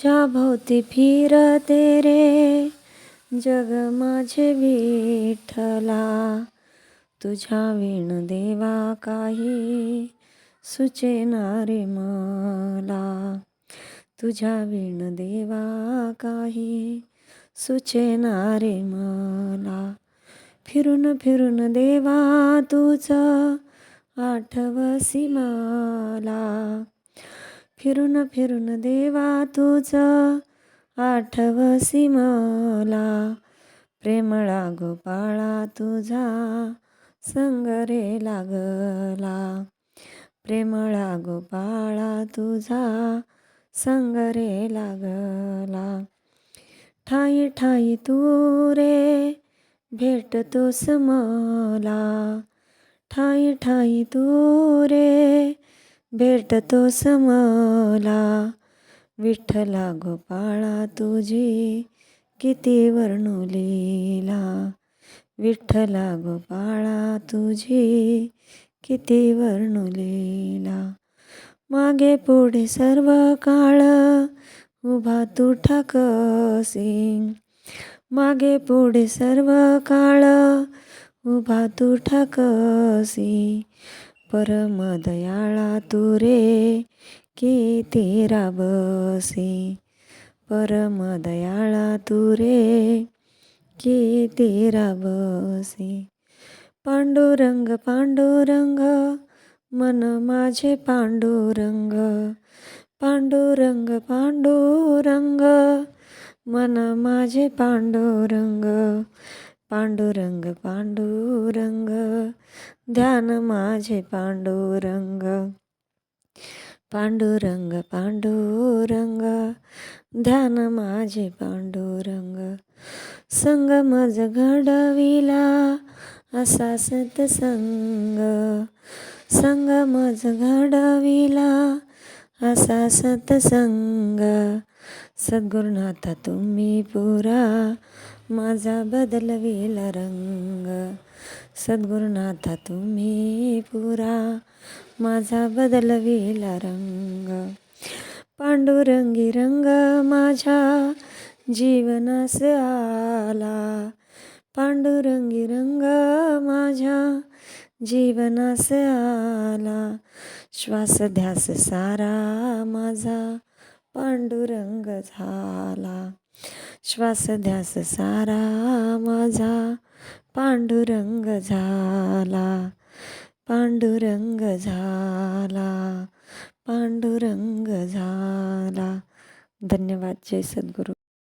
तुझ्या भोवती फिरते रे जग माझे विठला तुझ्या विण देवा काही सुचेना रे मला. तुझ्या विण देवा काही सुचेना रे मला. फिरून फिरून देवा तुझं आठवसी मला फिरून फिरून देवा तुझं. आठवसी मला प्रेमळा गोपाळा तुझा संग रे लागला. प्रेमळा गोपाळा तुझा संग रे लागला. ठाई ठाई तू रे भेटतोस मला ठाई ठाई तू रे भेटतो समला. विठ्ठला गोपाळा तुझी किती वर्णू लीला विठ्ठला गोपाळा तुझी किती वर्णू लीला मागे पुढे सर्व काळ उभा तू ठाकसी मागे पुढे सर्व काळ उभा तू ठाकसी परमदयाळा तू रे किती राबसी परमदयाळा तू रे किती राबसी पांडुरंग पांडुरंग मन माझे पांडुरंग. पांडुरंग पांडुरंग मन माझे पांडुरंग. पांडुरंग पांडुरंग ध्यान माझे पांडुरंग. पांडुरंग पांडुरंग ध्यान माझे पांडुरंग. संग मज घडविला असा सतसंग. संग मज घडविला असा सतसंग. सद्गुरुनाथा तुम्ही पुरा. माझा बदलविला रंग. सद्गुरुनाथा तुम्ही पुरा. माझा बदलविला रंग. पांडुरंगी रंग माझ्या जीवनास आला. पांडुरंगी रंग माझ्या जीवनास आला. श्वास ध्यास सारा माझा. पांडुरंग झाला. श्वास ध्यास सारा माझा. पांडुरंग झाला. पांडुरंग झाला. पांडुरंग झाला. धन्यवाद. जय सद्गुरू.